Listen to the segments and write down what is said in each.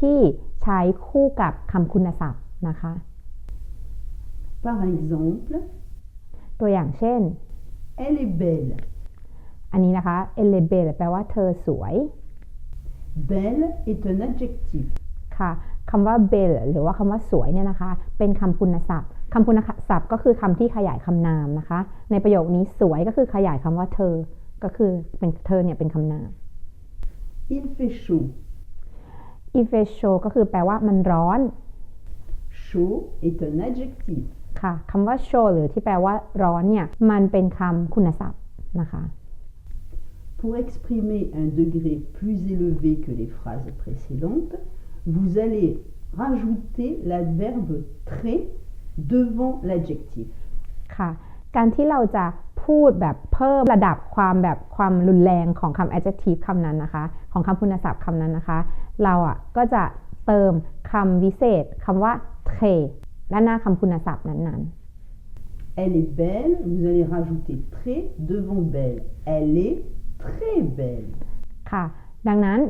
ที่ใช้คู่กับคำคุณศัพท์นะคะ Par exemple, ตัวอย่างเช่น elle est belle. อันนี้นะคะ elle est belle แปลว่าเธอสวย Belle est un adjectif. ค่ะคำว่า belle หรือว่าคำว่าสวยเนี่ยนะคะ เป็นคำคุณศัพท์คำคุณศัพท์ก็คือคำที่ขยายคำนามนะคะ ในประโยคนี้สวยก็คือขยายคำว่าเธอ ก็คือเป็นเธอเนี่ยเป็นคำนาม Il fait chaud. i f e s h o ก็คือแปลว่ามันร้อน Chaud est un adjectif. ค่ะคำว่า show หรือที่แปลว่าร้อนเนี่ย มันเป็นคำคุณศัพท์นะคะ Pour exprimer un degré plus élevé que les phrases précédentes, vous allez rajouter l'adverbe très devant l'adjectif. ค่ะ การที่เราจะพูดแบบเพิ่มระดับความแบบความรุนแรงของคำ adjective คำนั้นนะคะ ของคำคุณศัพท์คำนั้นนะคะ เราอะก็จะเติมคำวิเศษคำว่า très ด้านหน้าคำคุณศัพท์นั้น Elle est belle, vous allez rajouter très devant belle. Elle est très belle. ๆค่ะ ดังนั้น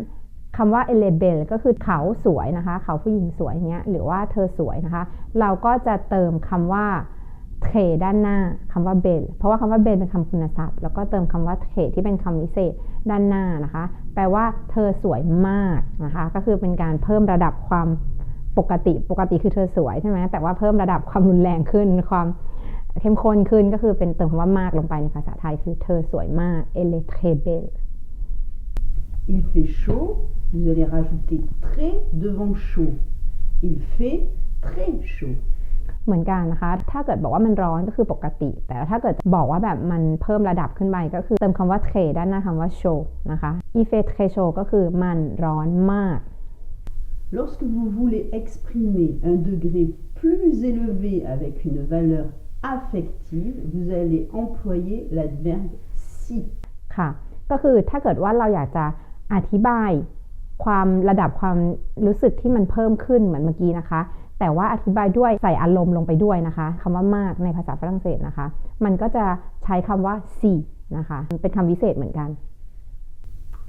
คำว่า elle est belle ก็คือเขาสวยนะคะ เขาผู้หญิงสวยอย่างเงี้ย หรือว่าเธอสวยนะคะ เราก็จะเติมคำว่า très ด้านหน้าคำว่า belle เพราะว่าคำว่า belle เป็นคำคุณศัพท์ แล้วก็เติมคำว่า très ที่เป็นคำวิเศษด้านหน้านะคะ แปลว่าเธอสวยมากนะคะ ก็คือเป็นการเพิ่มระดับความปกติปกติคือเธอสวยใช่ไหมแต่ว่าเพิ่มระดับความรุนแรงขึ้นความเข้มข้นขึ้นก็คือเป็นเติมคำว่ามากลงไปในภาษาไทยคือเธอสวยมาก elle est très belle Il fait chaud, vous allez rajouter très devant chaud. Il fait très chaud. เหมือนกันนะคะ ถ้าเกิดบอกว่ามันร้อนก็คือปกติ แต่ถ้าเกิดบอกว่าแบบมันเพิ่มระดับขึ้นไปก็คือเติมคำว่า très ด้านหน้าคำว่า chaud นะคะ il fait très chaud ก็คือมันร้อนมาก Lorsque vous voulez exprimer un degré plus élevé avec une valeur affective, vous allez employer l'adverbe si. ค่ะ ก็คือถ้าเกิดว่าเราอยากจะอธิบายความระดับความรู้สึกที่มันเพิ่มขึ้นเหมือนเมื่อกี้นะคะ แต่ว่าอธิบายด้วยใส่อารมณ์ลงไปด้วยนะคะคำว่ามากในภาษาฝรั่งเศสนะคะ มันก็จะใช้คำว่า si นะคะเป็นคำวิเศษเหมือนกัน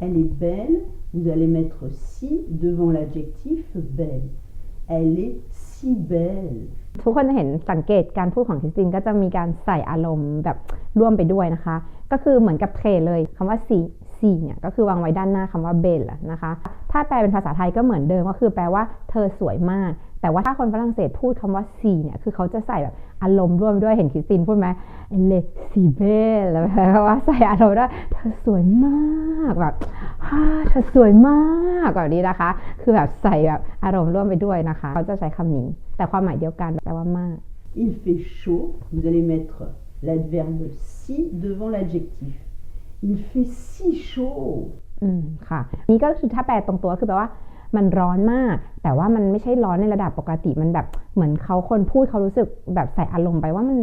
Elle est belle, vous allez mettre si devant l'adjectif belle. Elle est si belle. ทุกคนจะเห็นสังเกตการพูดของคริสตินก็จะมีการใส่อารมณ์แบบร่วมไปด้วยนะคะ ก็คือเหมือนกับเทรเลยคำว่าสีสีเนี่ยก็คือวางไว้ด้านหน้าคำว่าเบลนะคะ ถ้าแปลเป็นภาษาไทยก็เหมือนเดิมก็คือแปลว่าเธอสวยมาก แต่ว่าถ้าคนฝรั่งเศสพูดคำว่าสีเนี่ยคือเขาจะใส่แบบอารมณ์ร่วมด้วยเห็นคริสตินพูดไหมเลสีเบลแล้วแปลว่าใส่อารมณ์ด้วยเธอสวยมากแบบฮ่าเธอสวยมากแบบนี้นะคะ คือแบบใส่แบบอารมณ์ร่วมไปด้วยนะคะ เขาจะใช้คำนี้ แต่ความหมายเดียวกันแปลว่ามาก Il fait chaud, vous allez mettre l'adverbe si devant l'adjectif. Il fait si chaud. อืมค่ะ นี่ก็คือถ้าแปลตรงตัวคือแปลว่า มันร้อนมาก แต่ว่ามันไม่ใช่ร้อนในระดับปกติมันแบบเหมือนเขาคนพูดเขารู้สึกแบบใส่อารมณ์ไปว่ามัน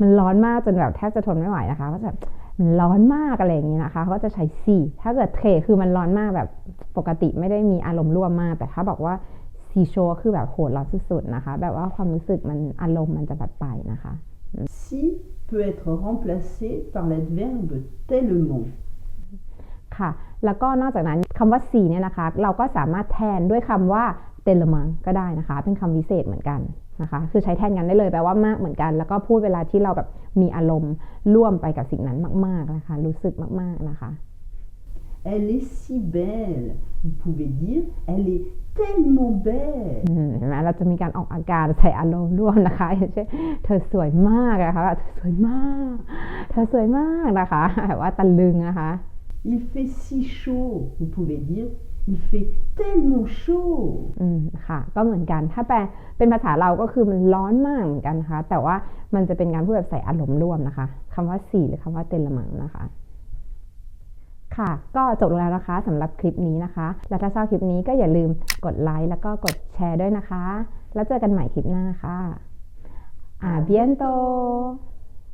มันร้อนมากจนแบบแทบจะทนไม่ไหวนะคะก็จะแบบมันร้อนมากอะไรอย่างนี้นะคะเขาก็จะใช้ซีถ้าเกิดเทคือมันร้อนมากแบบปกติไม่ได้มีอารมณ์ร่วมมาก แต่ถ้าบอกว่าซีโชคือแบบโหดร้อนสุดๆนะคะ แบบว่าความรู้สึกมันอารมณ์มันจะแบบไปนะคะ Si peut être remplacé par l'adverbe tellement. ค่ะ แล้วก็นอกจากนั้นคำว่าสีเนี่ยนะคะ เราก็สามารถแทนด้วยคำว่าเตลมังก็ได้นะคะ เป็นคำวิเศษเหมือนกันนะคะ คือใช้แทนกันได้เลยแปลว่ามากเหมือนกัน แล้วก็พูดเวลาที่เราแบบมีอารมณ์ร่วมไปกับสิ่งนั้นมาก ๆนะคะ รู้สึกมาก ๆนะคะ Elle est si belle. Vous pouvez dire elle est tellement belle. อืมเห็นไหมเราจะมีการออกอาการใส่อารมณ์ร่วมนะคะอย่างเช่นเธอสวยมากนะคะแบบเธอสวยมาก เธอสวยมากนะคะแบบว่าตะลึงนะคะ Il fait si chaud. Vous pouvez dire il fait tellement chaud. อืมค่ะ ก็เหมือนกัน ถ้าแปลเป็นภาษาเราก็คือมันร้อนมากเหมือนกันนะคะ แต่ว่ามันจะเป็นการพูดแบบใส่อารมณ์ร่วมนะคะ คำว่าสีหรือคำว่าเตลมังนะคะ ค่ะ ก็จบลงแล้วนะคะสำหรับคลิปนี้นะคะ แล้วถ้าชอบคลิปนี้ก็อย่าลืมกดไลค์แล้วก็กดแชร์ด้วยนะคะ แล้วเจอกันใหม่คลิปหน้าค่ะ อาเบียนโต